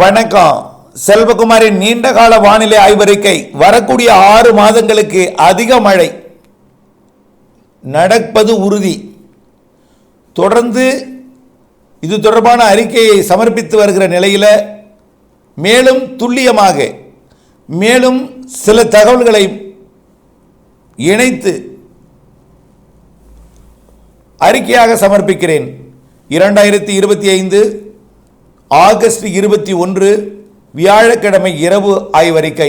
வணக்கம். செல்வகுமாரின் நீண்டகால வானிலை ஆய்வறிக்கை. வரக்கூடிய ஆறு மாதங்களுக்கு அதிக மழை. நடப்பது உறுதி. தொடர்ந்து இது தொடர்பான அறிக்கையை சமர்ப்பித்து வருகிற நிலையில் மேலும் துல்லியமாக மேலும் சில தகவல்களை இணைத்து அறிக்கையாக சமர்ப்பிக்கிறேன். இரண்டாயிரத்தி இருபத்தி ஐந்து ஆகஸ்ட் இருபத்தி ஒன்று வியாழக்கிழமை இரவு ஆய்வறிக்கை.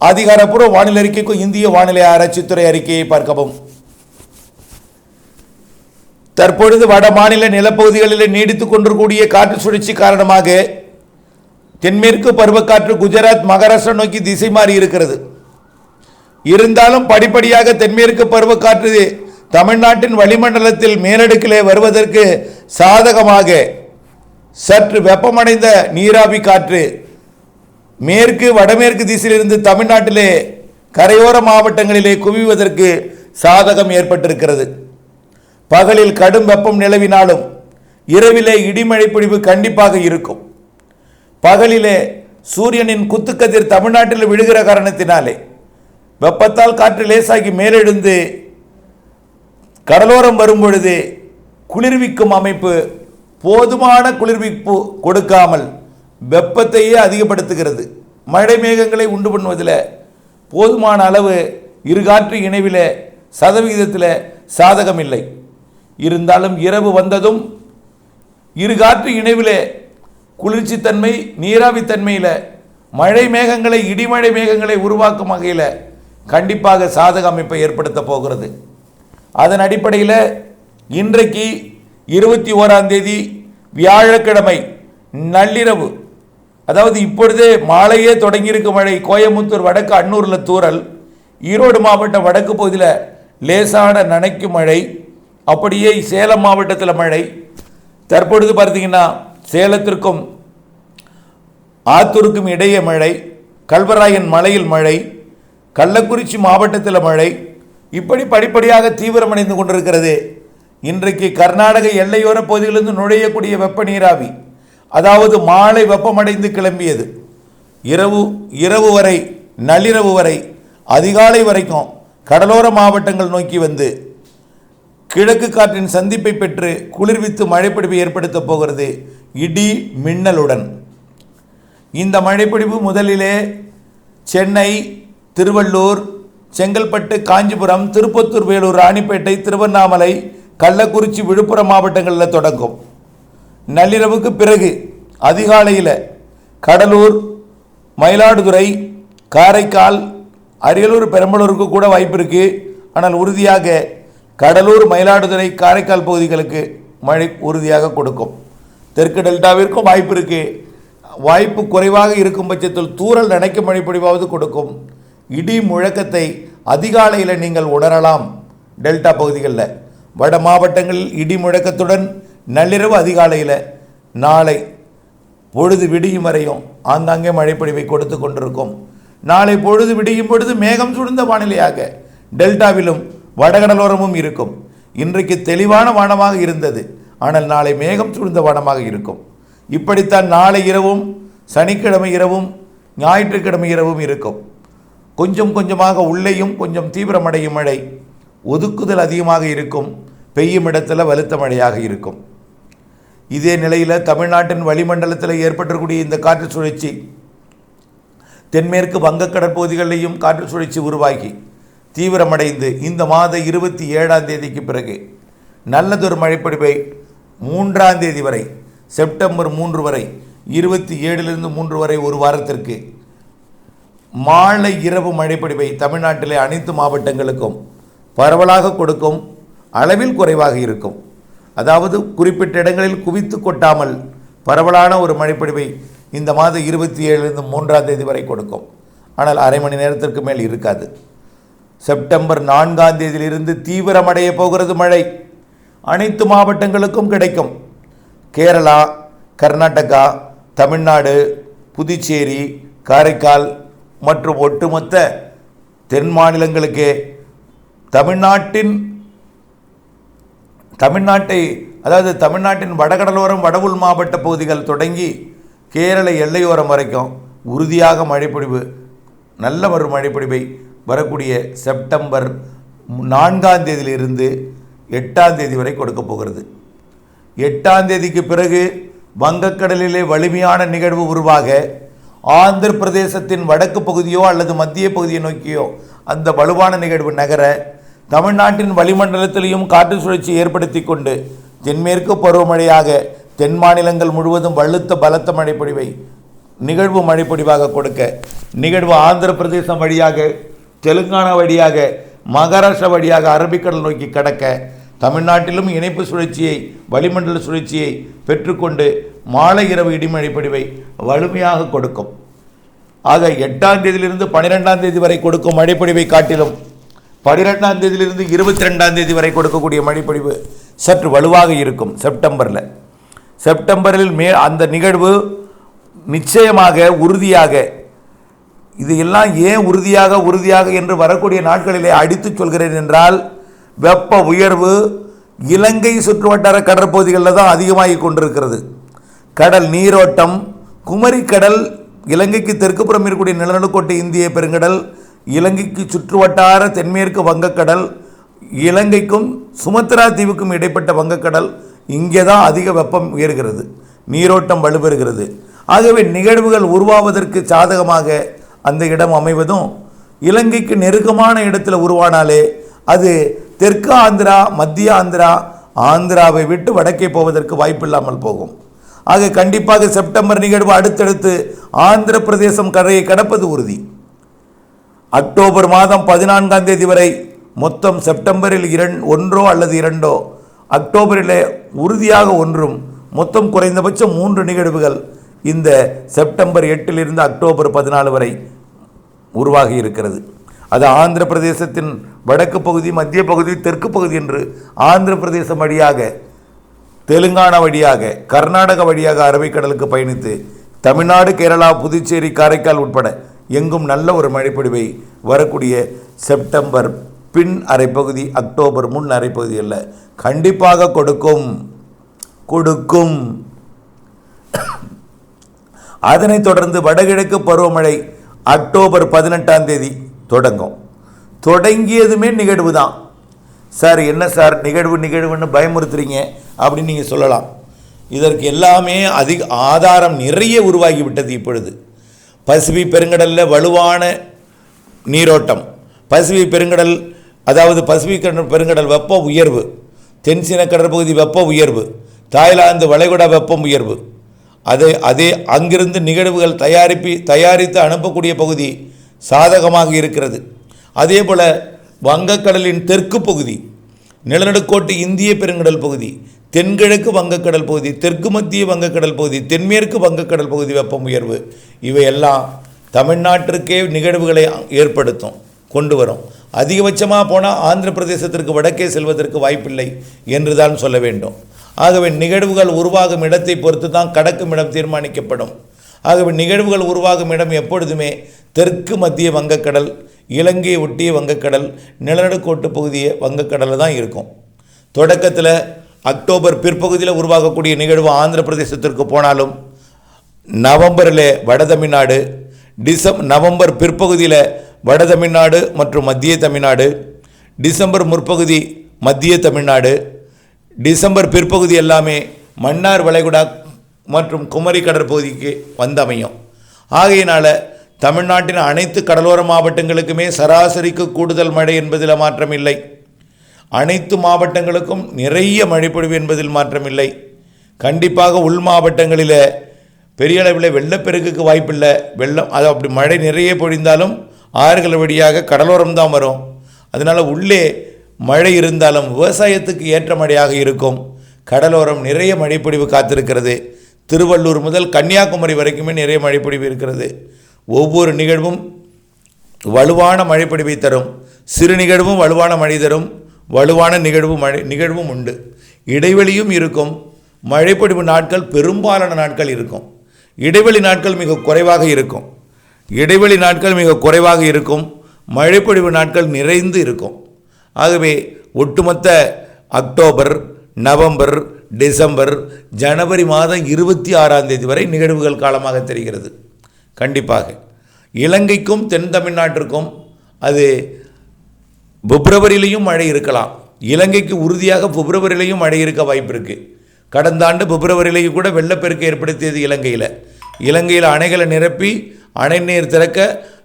அதிகாரப்பூர்வ வானிலை அறிக்கைக்கும் இந்திய வானிலை ஆராய்ச்சித்துறை அறிக்கையை பார்க்கவும். தற்பொழுது வட மாநில நிலப்பகுதிகளில் நீடித்துக் கொண்டிருக்கூடிய காற்று சுழற்சி காரணமாக தென்மேற்கு பருவக்காற்று குஜராத் மகாராஷ்டிரா நோக்கி திசை மாறி இருக்கிறது. இருந்தாலும் படிப்படியாக தென்மேற்கு பருவக்காற்று தமிழ்நாட்டின் வளிமண்டலத்தில் மேலடுக்கிலே வருவதற்கு சாதகமாக சற்று வெப்பமடைந்த நீராவி காற்று மேற்கு வடமேற்கு திசையிலிருந்து தமிழ்நாட்டிலே கரையோர மாவட்டங்களிலே குவிவதற்கு சாதகம் ஏற்பட்டிருக்கிறது. பகலில் கடும் வெப்பம் நிலவினாலும் இரவிலே இடிமழை பொழிவு கண்டிப்பாக இருக்கும். பகலிலே சூரியனின் குத்துக்கதிர் தமிழ்நாட்டில் விழுகிற காரணத்தினாலே வெப்பத்தால் காற்று லேசாகி மேலெழுந்து கடலோரம் வரும் பொழுது குளிர்விக்கும் அமைப்பு போதுமான குளிர்விப்பு கொடுக்காமல் வெப்பத்தையே அதிகப்படுத்துகிறது. மழை மேகங்களை உண்டு பண்ணுவதில் போதுமான அளவு இருகாற்று இணைவில் சதவிகிதத்தில் சாதகம் இல்லை இருந்தாலும் இரவு வந்ததும் இருகாற்று இணைவில் குளிர்ச்சித்தன்மை நீராவித்தன்மையில் மழை மேகங்களை இடிமழை மேகங்களை உருவாக்கும் வகையில் கண்டிப்பாக சாதக அமைப்பை ஏற்படுத்த போகிறது. அதன் அடிப்படையில் இன்றைக்கு இருபத்தி ஓராம் தேதி வியாழக்கிழமை நள்ளிரவு. அதாவது இப்பொழுதே மாலையே தொடங்கியிருக்கும் மழை. கோயமுத்தூர் வடக்கு அன்னூரில் தூரல் ஈரோடு மாவட்டம் வடக்கு பகுதியில் லேசான நனைக்கும் மழை. அப்படியே சேலம் மாவட்டத்தில் மழை. தற்பொழுது பார்த்தீங்கன்னா சேலத்திற்கும் ஆத்தூருக்கும் இடையே மழை. கல்வராயன் மலையில் மழை. கள்ளக்குறிச்சி மாவட்டத்தில் மழை. இப்படி படிப்படியாக தீவிரமடைந்து கொண்டிருக்கிறது. இன்றைக்கு கர்நாடக எல்லையோர பகுதியிலிருந்து நுழையக்கூடிய வெப்ப நீராவி அதாவது மாலை வெப்பமடைந்து கிளம்பியது. இரவு இரவு வரை நள்ளிரவு வரை அதிகாலை வரைக்கும் கடலோர மாவட்டங்கள் நோக்கி வந்து கிழக்கு காற்றின் சந்திப்பை பெற்று குளிர்வித்து மழைப்பிடிப்பை ஏற்படுத்தப் போகிறது இடி மின்னலுடன். இந்த மழைப்பிடிப்பு முதலிலே சென்னை திருவள்ளூர் செங்கல்பட்டு காஞ்சிபுரம் திருப்பத்தூர் வேலூர் ராணிப்பேட்டை திருவண்ணாமலை கள்ளக்குறிச்சி விழுப்புரம் மாவட்டங்களில் தொடங்கும். நள்ளிரவுக்கு பிறகு அதிகாலையில் கடலூர் மயிலாடுதுறை காரைக்கால் அரியலூர் பெரம்பலூருக்கு கூட வாய்ப்பு இருக்குது ஆனால் உறுதியாக கடலூர் மயிலாடுதுறை காரைக்கால் பகுதிகளுக்கு மழை உறுதியாக கொடுக்கும். தெற்கு டெல்டாவிற்கும் வாய்ப்பு இருக்குது வாய்ப்பு குறைவாக இருக்கும் பட்சத்தில் தூறல் நினைக்க மழை பொழிவாவது கொடுக்கும். இடி முழக்கத்தை அதிகாலையில் நீங்கள் உணரலாம். டெல்டா பகுதிகளில். வட மாவட்டங்களில் இடி முழக்கத்துடன் நள்ளிரவு அதிகாலையில் நாளை பொழுது விடியும் வரையும் ஆங்காங்கே மழைப்பொழிவை கொடுத்து கொண்டிருக்கும். நாளை பொழுது விடியும் பொழுது மேகம் சூழ்ந்த வானிலையாக டெல்டாவிலும் வடகடலோரமும் இருக்கும். இன்றைக்கு தெளிவான வானமாக இருந்தது ஆனால் நாளை மேகம் சூழ்ந்த வானமாக இருக்கும். இப்படித்தான் நாளை இரவும் சனிக்கிழமை இரவும் ஞாயிற்றுக்கிழமை இரவும் இருக்கும். கொஞ்சம் கொஞ்சமாக உள்ளேயும் கொஞ்சம் தீவிரமடையும் மழை ஒதுக்குதல் அதிகமாக இருக்கும். பெய்யும் இடத்துல வலுத்த மழையாக இருக்கும். இதே நிலையில் தமிழ்நாட்டின் வளிமண்டலத்தில் ஏற்பட்டிருக்கூடிய இந்த காற்று சுழற்சி தென்மேற்கு வங்கக்கடற் பகுதிகளிலையும் காற்று சுழற்சி உருவாகி தீவிரமடைந்து இந்த மாத இருபத்தி ஏழாம் தேதிக்கு பிறகு நல்லதொரு மழைப்பொழிவை மூன்றாம் தேதி வரை செப்டம்பர் மூன்று வரை இருபத்தி ஏழிலிருந்து மூன்று வரை ஒரு வாரத்திற்கு மாலை இரவு மழைப்பொழிவை தமிழ்நாட்டிலே அனைத்து மாவட்டங்களுக்கும் பரவலாக கொடுக்கும். அளவில் குறைவாக இருக்கும். அதாவது குறிப்பிட்ட இடங்களில் குவித்து கொட்டாமல் பரவலான ஒரு மழைப்பொழிவை இந்த மாதம் இருபத்தி ஏழுலேருந்து மூன்றாம் தேதி வரை கொடுக்கும். ஆனால் அரை மணி நேரத்திற்கு மேல் இருக்காது. செப்டம்பர் நான்காம் தேதியிலிருந்து தீவிரமடைய போகிறது மழை. அனைத்து மாவட்டங்களுக்கும் கிடைக்கும். கேரளா கர்நாடகா தமிழ்நாடு புதுச்சேரி காரைக்கால் மற்றும் ஒட்டுமொத்த தென் மாநிலங்களுக்கே தமிழ்நாட்டின் தமிழ்நாட்டை அதாவது தமிழ்நாட்டின் வடகடலோரம் வடவுள் மாவட்ட பகுதிகள் தொடங்கி கேரள எல்லையோரம் வரைக்கும் உறுதியாக மழைப்பொழிவு நல்ல ஒரு மழைப்பொழிவை வரக்கூடிய செப்டம்பர் நான்காம் தேதியிலிருந்து எட்டாம் தேதி வரை கொடுக்க போகிறது. எட்டாம் தேதிக்கு பிறகு வங்கக்கடலிலே வலிமையான நிகழ்வு உருவாக ஆந்திர பிரதேசத்தின் வடக்கு பகுதியோ அல்லது மத்திய பகுதியை நோக்கியோ அந்த வலுவான நிகழ்வு நகர தமிழ்நாட்டின் வளிமண்டலத்திலையும் காற்று சுழற்சி ஏற்படுத்தி கொண்டு தென்மேற்கு பருவமழையாக தென் மாநிலங்கள் முழுவதும் வலுத்த பலத்த மழைப்பொழிவை நிகழ்வு மழைப்பொழிவாக கொடுக்க நிகழ்வு ஆந்திர பிரதேசம் வழியாக தெலுங்கானா வழியாக மகாராஷ்டிரா வழியாக அரபிக்கடல் நோக்கி கடக்க தமிழ்நாட்டிலும் இணைப்பு சுழற்சியை வளிமண்டல சுழற்சியை பெற்றுக்கொண்டு மாலை இரவு இடிமழை பொழிவை வலிமையாக கொடுக்கும். ஆக எட்டாம் தேதியிலிருந்து பனிரெண்டாம் தேதி வரை கொடுக்கும் மழைப்பொழிவை காட்டிலும் பனிரெண்டாம் தேதியிலிருந்து இருபத்தி ரெண்டாம் தேதி வரை கொடுக்கக்கூடிய மழைப்பொழிவு சற்று வலுவாக இருக்கும் செப்டம்பரில். செப்டம்பரில் மே அந்த நிகழ்வு நிச்சயமாக உறுதியாக இது எல்லாம் ஏன் உறுதியாக உறுதியாக என்று வரக்கூடிய நாட்களிலே அடித்துச் சொல்கிறேன் என்றால் வெப்ப உயர்வு இலங்கை சுற்றுவட்டார கடற்பகுதிகளில் தான் அதிகமாகி கொண்டிருக்கிறது. கடல் நீரோட்டம் குமரிக்கடல் இலங்கைக்கு தெற்குப்புறம் இருக்கக்கூடிய நிலநடுக்கோட்டை இந்திய பெருங்கடல் இலங்கைக்கு சுற்றுவட்டார தென்மேற்கு வங்கக்கடல் இலங்கைக்கும் சுமத்ரா தீவுக்கும் இடைப்பட்ட வங்கக்கடல் இங்கே தான் அதிக வெப்பம் உயர்கிறது நீரோட்டம் வலுப்பெறுகிறது. ஆகவே நிகழ்வுகள் உருவாவதற்கு சாதகமாக அந்த இடம் அமைவதும் இலங்கைக்கு நெருக்கமான இடத்துல உருவானாலே அது தெற்கு ஆந்திரா மத்திய ஆந்திரா ஆந்திராவை விட்டு வடக்கே போவதற்கு வாய்ப்பில்லாமல் போகும். ஆக கண்டிப்பாக செப்டம்பர் நிகழ்வு அடுத்தடுத்து ஆந்திர பிரதேசம் கரையை கடப்பது உறுதி. அக்டோபர் மாதம் பதினான்காம் தேதி வரை மொத்தம் செப்டம்பரில் இரண் ஒன்றோ அல்லது இரண்டோ அக்டோபரில் உறுதியாக ஒன்றும் மொத்தம் குறைந்தபட்சம் மூன்று நிகழ்வுகள் இந்த செப்டம்பர் எட்டிலிருந்து அக்டோபர் பதினாலு வரை உருவாகி இருக்கிறது. அது ஆந்திர பிரதேசத்தின் வடக்கு பகுதி மத்திய பகுதி தெற்கு பகுதி என்று ஆந்திர பிரதேசம் வழியாக தெலுங்கானா வழியாக கர்நாடக வழியாக அரபிக்கடலுக்கு பயணித்து தமிழ்நாடு கேரளா புதுச்சேரி காரைக்கால் உட்பட எங்கும் நல்ல ஒரு மழைப்பொழிவை வரக்கூடிய செப்டம்பர் பின் அரைப்பகுதி அக்டோபர் முன் அரைப்பகுதி அல்ல. கண்டிப்பாக கொடுக்கும். கொடுக்கும். அதனைத் தொடர்ந்து வடகிழக்கு பருவமழை அக்டோபர் பதினெட்டாம் தேதி தொடங்கும். தொடங்கியதுமே நிகழ்வு தான். சார் என்ன சார் நிகழ்வு நிகழ்வுன்னு பயமுறுத்துறீங்க அப்படின்னு நீங்கள் சொல்லலாம். இதற்கு எல்லாமே அதிக ஆதாரம் நிறைய உருவாகிவிட்டது இப்பொழுது. பசிபிக் பெருங்கடலில் வலுவான நீரோட்டம். பசிபிக் பெருங்கடல் அதாவது பசிபிக் பெருங்கடல் வெப்ப உயர்வு தென்சீன கடற்பகுதி வெப்ப உயர்வு தாய்லாந்து வளைகுடா வெப்பம் உயர்வு. அதே அதே அங்கிருந்து நிகழ்வுகள் தயாரிப்பி தயாரித்து அனுப்பக்கூடிய பகுதி சாதகமாக இருக்கிறது. அதே போல் வங்கக்கடலின் தெற்கு பகுதி நிலநடுக்கோட்டு இந்திய பெருங்கடல் பகுதி தென்கிழக்கு வங்கக்கடல் பகுதி தெற்கு மத்திய வங்கக்கடல் பகுதி தென்மேற்கு வங்கக்கடல் பகுதி வெப்பம் உயர்வு. இவையெல்லாம் தமிழ்நாட்டிற்கே நிகழ்வுகளை ஏற்படுத்தும் கொண்டு வரும். அதிகபட்சமாக போனால் ஆந்திர பிரதேசத்திற்கு வடக்கே செல்வதற்கு வாய்ப்பில்லை என்று தான் சொல்ல வேண்டும். ஆகவே நிகழ்வுகள் உருவாகும் இடத்தை பொறுத்து தான் கடக்கும் இடம் தீர்மானிக்கப்படும். ஆகவே நிகழ்வுகள் உருவாகும் இடம் எப்பொழுதுமே தெற்கு மத்திய வங்கக்கடல் இலங்கையை ஒட்டிய வங்கக்கடல் நிலநடுக்கோட்டு பகுதியை வங்கக்கடலில் தான் இருக்கும். தொடக்கத்தில் அக்டோபர் பிற்பகுதியில் உருவாகக்கூடிய நிகழ்வு ஆந்திர பிரதேசத்திற்கு போனாலும் நவம்பரில் வட தமிழ்நாடு டிசம் நவம்பர் பிற்பகுதியில் வட தமிழ்நாடு மற்றும் மத்திய தமிழ்நாடு டிசம்பர் முற்பகுதி மத்திய தமிழ்நாடு டிசம்பர் பிற்பகுதி எல்லாமே மன்னார் வளைகுடா மற்றும் குமரி கடற்பகுதிக்கு வந்தமையும் ஆகையினால் தமிழ்நாட்டின் அனைத்து கடலோர மாவட்டங்களுக்குமே சராசரிக்கு கூடுதல் மழை என்பதில் மாற்றமில்லை. அனைத்து மாவட்டங்களுக்கும் நிறைய மழைப்பொழிவு என்பதில் மாற்றமில்லை. கண்டிப்பாக உள் மாவட்டங்களில் பெரிய அளவில் வெள்ளப்பெருக்குக்கு வாய்ப்பில்லை. வெள்ளம் அது அப்படி மழை நிறைய பொழிந்தாலும் ஆறுகள் வழியாக கடலோரம் தான் வரும். அதனால் உள்ளே மழை இருந்தாலும் விவசாயத்துக்கு ஏற்ற மழையாக இருக்கும். கடலோரம் நிறைய மழைப்பொழிவு காத்திருக்கிறது. திருவள்ளூர் முதல் கன்னியாகுமரி வரைக்குமே நிறைய மழைப்பொழிவு இருக்கிறது. ஒவ்வொரு நிகழ்வும் வலுவான மழைப்பொழிவை தரும். சிறு நிகழ்வும் வலுவான மழை தரும். வலுவான நிகழ்வு மழை நிகழ்வும் உண்டு. இடைவெளியும் இருக்கும். மழைப்பொழிவு நாட்கள் பெரும்பாலான நாட்கள் இருக்கும். இடைவெளி நாட்கள் மிக குறைவாக இருக்கும். இடைவெளி நாட்கள் மிக குறைவாக இருக்கும். மழைப்பொழிவு நாட்கள் நிறைந்து இருக்கும். ஆகவே ஒட்டுமொத்த அக்டோபர் நவம்பர் டிசம்பர் ஜனவரி மாதம் இருபத்தி ஆறாம் தேதி வரை நிகழ்வுகள் காலமாக தெரிகிறது. கண்டிப்பாக. இலங்கைக்கும் தென் தமிழ்நாட்டிற்கும் அது பிப்ரவரியிலையும் மழை இருக்கலாம். இலங்கைக்கு உறுதியாக பிப்ரவரியிலையும் மழை இருக்க வாய்ப்பு இருக்குது கடந்த ஆண்டு பிப்ரவரியிலேயும் கூட வெள்ளப்பெருக்கு ஏற்படுத்தியது இலங்கையில். இலங்கையில் அணைகளை நிரப்பி அணை நீர் திறக்க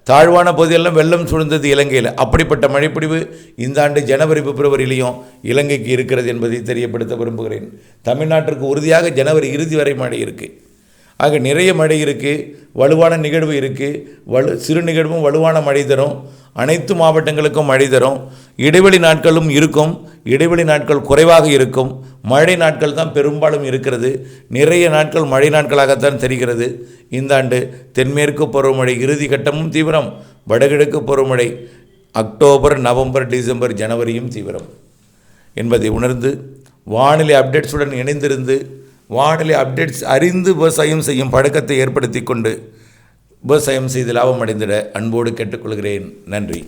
தாழ்வான பகுதியெல்லாம் வெள்ளம் சூழ்ந்தது இலங்கையில். அப்படிப்பட்ட மழைப்பிடிவு இந்த ஆண்டு ஜனவரி பிப்ரவரியிலையும் இலங்கைக்கு இருக்கிறது என்பதை தெரியப்படுத்த விரும்புகிறேன். தமிழ்நாட்டிற்கு உறுதியாக ஜனவரி இறுதி வரை மழை இருக்குது ஆக நிறைய மழை இருக்குது வலுவான நிகழ்வு இருக்குது வலு சிறு நிகழ்வும் வலுவான மழை தரும். அனைத்து மாவட்டங்களுக்கும் மழை தரும். இடைவெளி நாட்களும் இருக்கும். இடைவெளி நாட்கள் குறைவாக இருக்கும். மழை நாட்கள் தான் பெரும்பாலும் இருக்கிறது. நிறைய நாட்கள் மழை நாட்களாகத்தான் தெரிகிறது. இந்த ஆண்டு தென்மேற்கு பருவமழை இறுதி கட்டமும் தீவிரம். வடகிழக்கு பருவமழை அக்டோபர் நவம்பர் டிசம்பர் ஜனவரியும் தீவிரம். என்பதை உணர்ந்து வானிலை அப்டேட்ஸுடன் இணைந்திருந்து வானிலை அப்டேட்ஸ் அறிந்து விவசாயம் செய்யும் பழக்கத்தை ஏற்படுத்தி கொண்டு விவசாயம் செய்து லாபம் அடைந்திட அன்போடு கேட்டுக்கொள்கிறேன். நன்றி.